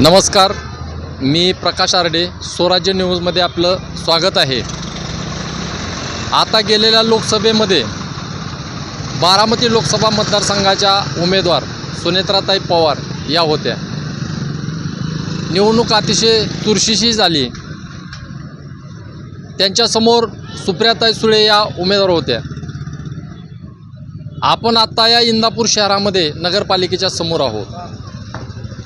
नमस्कार मी प्रकाश आरडे स्वराज्य न्यूजमध्ये आपलं स्वागत आहे. आता गेलेल्या लोकसभेमध्ये बारामती लोकसभा मतदारसंघाच्या उमेदवार सुनेत्राताई पवार या होत्या. निवडणूक अतिशय चुरशीशी झाली. त्यांच्यासमोर सुप्रियाताई सुळे या उमेदवार होत्या. आपण आत्ता या इंदापूर शहरामध्ये नगरपालिकेच्या समोर आहोत.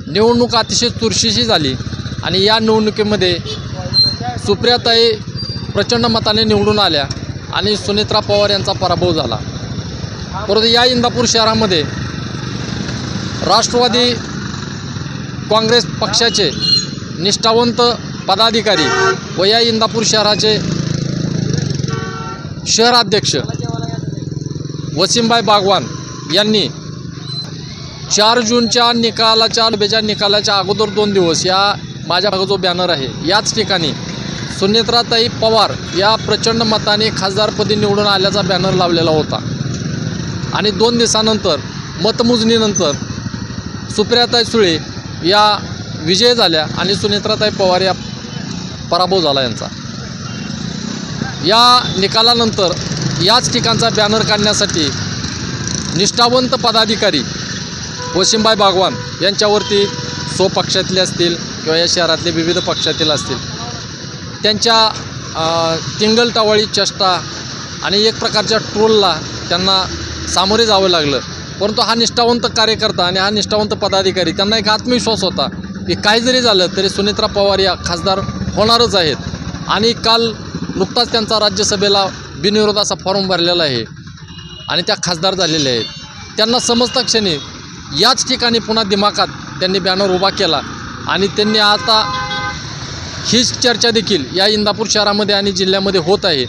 निवडणूक अतिशय चुरशीशी झाली. आणि या निवडणुकीमध्ये सुप्रियाताई प्रचंड मताने निवडून आल्या आणि सुनेत्रा पवार यांचा पराभव झाला. परंतु या इंदापूर शहरामध्ये राष्ट्रवादी काँग्रेस पक्षाचे निष्ठावंत पदाधिकारी व या इंदापूर शहराचे शहराध्यक्ष वसिमबाई बागवान यांनी चार जूनच्या निकालाच्या लोकसभेच्या निकालाच्या अगोदर दोन दिवस या माझ्या भागात जो बॅनर आहे याच ठिकाणी सुनेत्राताई पवार या प्रचंड मताने खासदारपदी निवडून आल्याचा बॅनर लावलेला होता. आणि दोन दिवसानंतर मतमोजणीनंतर सुप्रियाताई सुळे या विजय झाल्या आणि सुनेत्राताई पवार या पराभव झाला यांचा. या निकालानंतर याच ठिकाणचा बॅनर काढण्यासाठी निष्ठावंत पदाधिकारी वशिमबाई बागवान यांच्यावरती स्वपक्षातले असतील किंवा या शहरातले विविध पक्षातील असतील त्यांच्या तिंगलटावळी चेष्टा आणि एक प्रकारच्या ट्रोलला त्यांना सामोरे जावं लागलं. परंतु हा निष्ठावंत कार्यकर्ता आणि हा निष्ठावंत पदाधिकारी त्यांना एक आत्मविश्वास होता की काही जरी झालं तरी सुनेत्रा पवार या खासदार होणारच आहेत. आणि काल नुकताच त्यांचा राज्यसभेला बिनविरोध असा फॉर्म भरलेला आहे आणि त्या खासदार झालेल्या आहेत. त्यांना समजता क्षणी याच ठिकाणी पुन्हा दिमाखात त्यांनी बॅनर उभा केला. आणि त्यांनी आता हीच चर्चा देखील या इंदापूर शहरामध्ये आणि जिल्ह्यामध्ये होत आहे.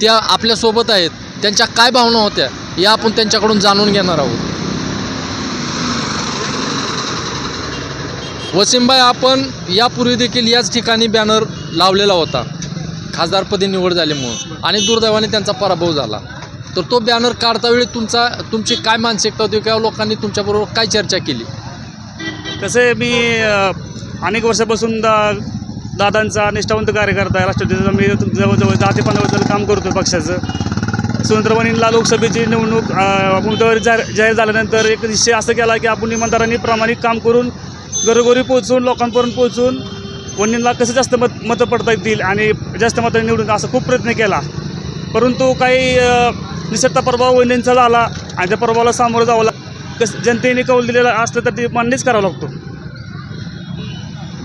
त्या आपल्यासोबत आहेत. त्यांच्या काय भावना होत्या या आपण त्यांच्याकडून जाणून घेणार आहोत. वसीमबाई आपण यापूर्वी देखील याच ठिकाणी बॅनर लावलेला होता. खासदारपदी निवड झाल्यामुळं आणि दुर्दैवाने त्यांचा पराभव झाला. तर तो बॅनर काढतावेळी तुमचा तुमची काय मानसिकता होती किंवा लोकांनी तुमच्याबरोबर काय चर्चा केली? तसे मी अनेक वर्षापासून दा दादांचा निष्ठावंत कार्यकर्ता आहे राष्ट्रवादीचा मी जवळजवळ दहा ते पंधरा वर्षाचं काम करतो पक्षाचं. सुनेत्रवाणीला लोकसभेची निवडणूक उमेदवारी जाहीर जाहीर झाल्यानंतर एक निश्चय असं केला की आपण इमानदारांनी प्रामाणिक काम करून घरोघरी पोहोचून लोकांपर्यंत पोहोचून वणींना कसं जास्त मत मतं पडता येतील आणि जास्त मतं निवडून असा खूप प्रयत्न केला. परंतु काही निसटता प्रभाव वहिनींचा झाला आणि त्या प्रभावाला सामोरं जावं लाग कस जनतेने कौल दिलेला असलं तर ते मान्यच करावं लागतो.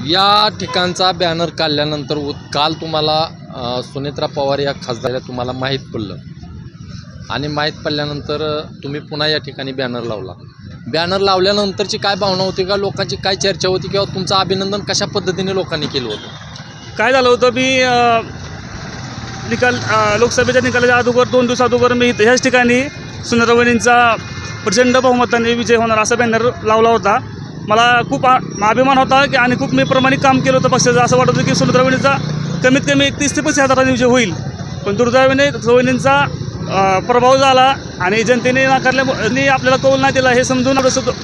या ठिकाणचा बॅनर काढल्यानंतर काल तुम्हाला अ, सुनेत्रा पवार या खासदार तुम्हाला माहीत पडलं. आणि माहीत पडल्यानंतर अ, तुम्ही पुन्हा या ठिकाणी बॅनर लावला. बॅनर लावल्यानंतरची काय भावना होती का? लोकांची काय चर्चा होती? किंवा तुमचं अभिनंदन कशा पद्धतीने लोकांनी केलं होतं? काय झालं होतं मी अ, निकाल लोकसभेचा लोकसभेच्या निकालाच्या अगोदर दोन दिवस अगोदर मी ह्याच ठिकाणी सुंदरवणींचा प्रचंड बहुमताने विजय होणार असा बॅनर लावला होता. मला खूप आ- अभिमान होता की आणि खूप मी प्रमाणित काम केलं होतं पक्षाचं. असं वाटत होतं की सुंदरवणीचा कमीत कमी एकतीस ते पस्तीस हजारांनी विजय होईल. पण दुर्दैवाने वहिनींचा प्रभाव झाला आणि जनतेने नाकारल्याने आपल्याला कौल नाही दिला हे समजून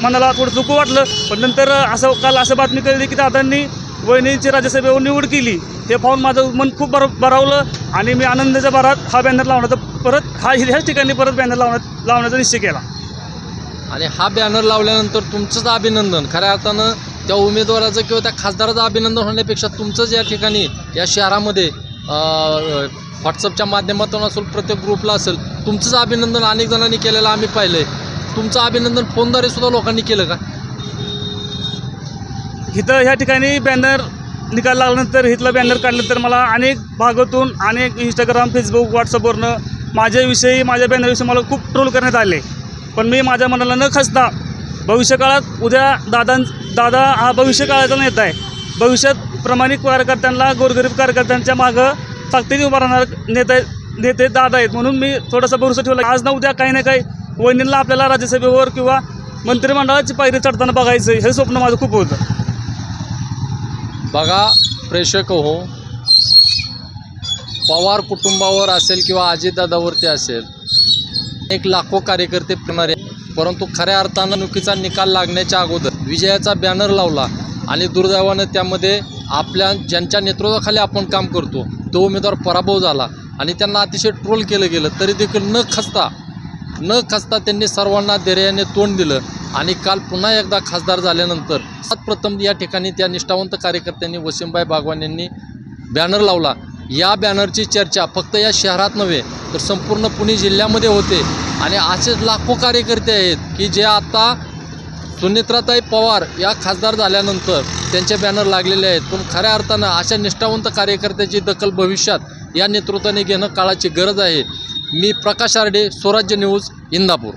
मनाला थोडं चुकू वाटलं. पण नंतर असं काल असं बातमी कळली की दादांनी वहिनींची राज्यसभेवर निवड केली. हे पाहून माझं मन खूप बर बरावलं आणि मी आनंदाच्या भरात हा बॅनर लावण्याचा परत हा ह्याच ठिकाणी परत बॅनर लावण्यात लावण्याचा निश्चय केला. आणि हा बॅनर लावल्यानंतर तुमचंच अभिनंदन. खऱ्या अर्थानं त्या उमेदवाराचं किंवा त्या खासदाराचं अभिनंदन होण्यापेक्षा तुमचंच या ठिकाणी या शहरामध्ये व्हॉट्सअपच्या माध्यमातून असेल प्रत्येक ग्रुपला असेल तुमचंच अभिनंदन अनेक जणांनी केलेलं आम्ही पाहिलं आहे तुमचं अभिनंदन फोनद्वारे सुद्धा लोकांनी केलं का? इथं ह्या ठिकाणी बॅनर निकाल लागल्यानंतर इथलं बॅनर काढलं तर मला अनेक भागातून अनेक इंस्टाग्राम फेसबुक व्हॉट्सअपवरनं माझ्याविषयी माझ्या बॅनरविषयी मला खूप ट्रोल करण्यात आले. पण मी माझ्या मनाला न खचता भविष्यकाळात उद्या दादां दादा हा भविष्यकाळाचा नेता आहे. भविष्यात प्रामाणिक कार्यकर्त्यांना गोरगरीब कार्यकर्त्यांच्या मागं ताकदीने उभा राहणार नेते नेते दादा आहेत. म्हणून मी थोडासा भरोसा ठेवला आज ना उद्या काही ना काही वहिनींना आपल्याला राज्यसभेवर किंवा मंत्रिमंडळाची पायरी चढताना बघायचं हे स्वप्न माझं खूप होतं. बघा प्रेक्षक हो. पवार कुटुंबावर असेल किंवा अजितदादावरती असेल एक लाखो कार्यकर्ते फिरणारे परंतु खऱ्या अर्थानं नुकीचा निकाल लागण्याच्या अगोदर विजयाचा बॅनर लावला आणि दुर्दैवानं त्यामध्ये आपल्या ज्यांच्या नेतृत्वाखाली आपण काम करतो तो उमेदवार पराभव झाला आणि त्यांना अतिशय ट्रोल केलं गेलं तरी देखील न खचता न खचता त्यांनी सर्वांना धैर्याने तोंड दिलं आणि काल पुन्हा एकदा खासदार झाल्यानंतर प्रथम या ठिकाणी त्या निष्ठावंत कार्यकर्त्यांनी वसीमबाई बागवान यांनी बॅनर लावला. या बॅनरची चर्चा फक्त या शहरात नव्हे तर संपूर्ण पुणे जिल्ह्यामध्ये होते. आणि असेच लाखो कार्यकर्ते आहेत की जे आता सुनेत्राताई पवार या खासदार झाल्यानंतर त्यांचे बॅनर लागलेले आहेत. पण खऱ्या अर्थानं अशा निष्ठावंत कार्यकर्त्याची दखल भविष्यात या नेतृत्वाने घेणं काळाची गरज आहे. मी प्रकाश आरडे स्वराज्य न्यूज इंदापूर.